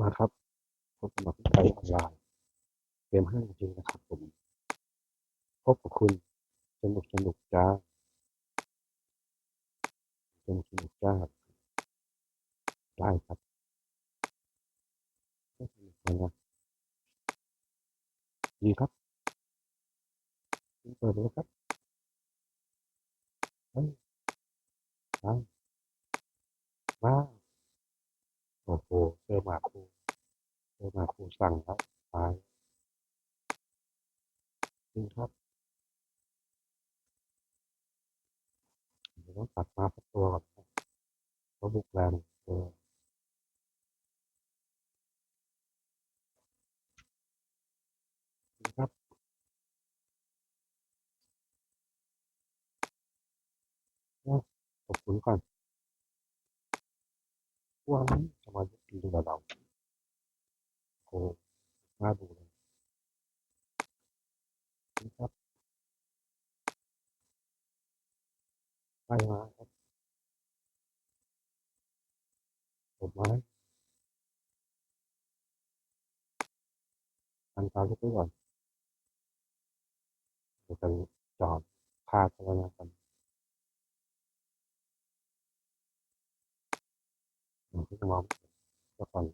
มาครับพบกับไปออนไลน์เกมห้าจริงนะครับผม พบกับคุณสนุกสนุกจ้าสนุกสนุกจ้าได้ครับไม่สนุกนะดีครับเปิดเลยครับเฮ้ยมามา โอ้โหเจอมาครูเจอมาครูสั่งครับตายจริงครับเดี๋ยวต้องตัดมาสักตัวก่อนนะเขาบุกแรงเออครับขอบคุณก่อนว่านี้จะมาดูกับเราโอ้โห น่าดูเลยจริงครับไปมาครับผมมาแล้วทำตามลูกไว้ก่อนเดี๋ยวจะจอดพากันมานเดี๋ยวพี่จะมองก็ก่อน